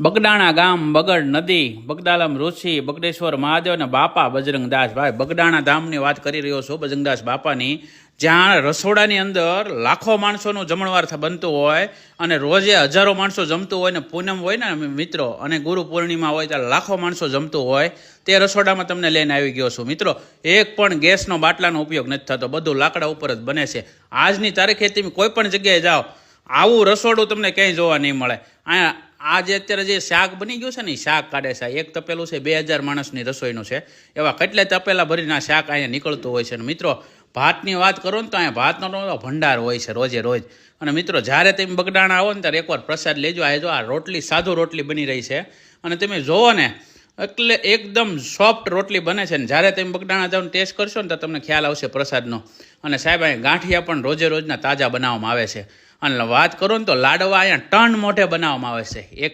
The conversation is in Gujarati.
બગડાણા ગામ, બગડ નદી, બગદાલમ ઋષિ, બગડેશ્વર મહાદેવ અને બાપા બજરંગદાસ ભાઈ. બગડાણા ધામની વાત કરી રહ્યો છું. બજરંગદાસ બાપાની. જ્યાં રસોડાની અંદર લાખો માણસોનું જમણવાર બનતું હોય અને રોજે હજારો માણસો જમતું હોય ને પૂનમ હોય ને મિત્રો, અને ગુરુ પૂર્ણિમા હોય ત્યારે લાખો માણસો જમતું હોય, તે રસોડામાં તમને લઈને આવી ગયો છું. મિત્રો, એક પણ ગેસનો બાટલાનો ઉપયોગ નથી થતો. બધું લાકડા ઉપર જ બને છે. આજની તારીખે તમે કોઈ પણ જગ્યાએ જાઓ, આવું રસોડું તમને ક્યાંય જોવા નહીં મળે. અહીંયા આ જે અત્યારે જે શાક બની ગયું છે ને શાક કાઢે છે. એક તપેલું છે, બે હજાર માણસની રસોઈનું છે. એવા કેટલાય તપેલા ભરીને શાક અહીંયા નીકળતું હોય છે. અને મિત્રો, ભાતની વાત કરો ને તો અહીંયા ભાતનો ભંડાર હોય છે રોજે રોજ. અને મિત્રો, જ્યારે તમે બગડાણા આવો ને ત્યારે એકવાર પ્રસાદ લેજો. આ જો આ રોટલી, સાદો રોટલી બની રહી છે. અને તમે જોવો ને, એટલે એકદમ સોફ્ટ રોટલી બને છે. ને જ્યારે તમે બગડાણા જાઓ ટેસ્ટ કરશો ને તો તમને ખ્યાલ આવશે પ્રસાદનો. અને સાહેબ, અહીંયા ગાંઠિયા પણ રોજે રોજના તાજા બનાવવામાં આવે છે. અને વાત કરું ને તો લાડવા અહીંયા ટન મોઢે બનાવવામાં આવે છે. એક